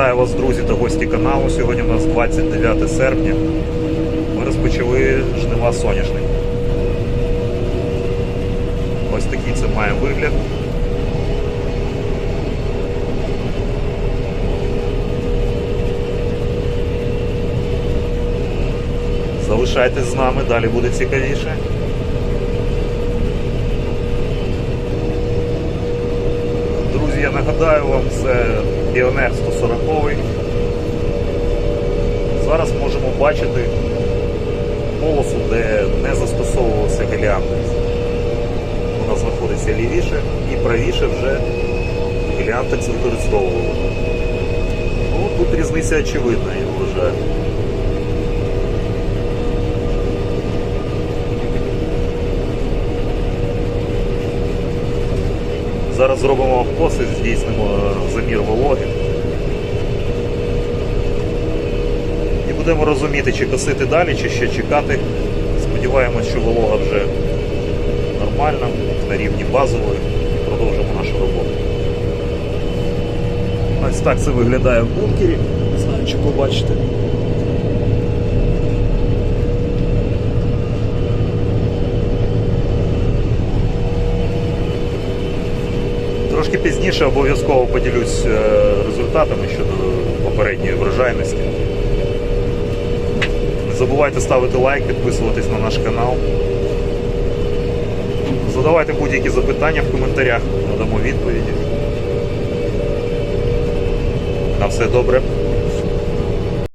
Вітаю вас, друзі та гості каналу. Сьогодні у нас 29 серпня. Ми розпочали жнива соняшник. Ось такий це має вигляд. Залишайтесь з нами, далі буде цікавіше. Друзі, я нагадаю вам, це Піонер 140. Зараз можемо бачити полосу, де не застосовувався геліантекс. Вона знаходиться лівіше і правіше вже геліантекс використовували. Ну, тут різниця очевидна, я вважаю. Зараз зробимо обкос і здійснимо замір вологи. І будемо розуміти, чи косити далі, чи ще чекати. Сподіваємось, що волога вже нормальна, на рівні базової. Продовжимо нашу роботу. Ось так це виглядає в бункері. Не знаю, чи побачите. Трошки пізніше обов'язково поділюсь е, результатами щодо попередньої врожайності. Забувайте ставити лайк, підписуватись на наш канал. Задавайте будь-які запитання в коментарях, надамо відповіді. На все добре.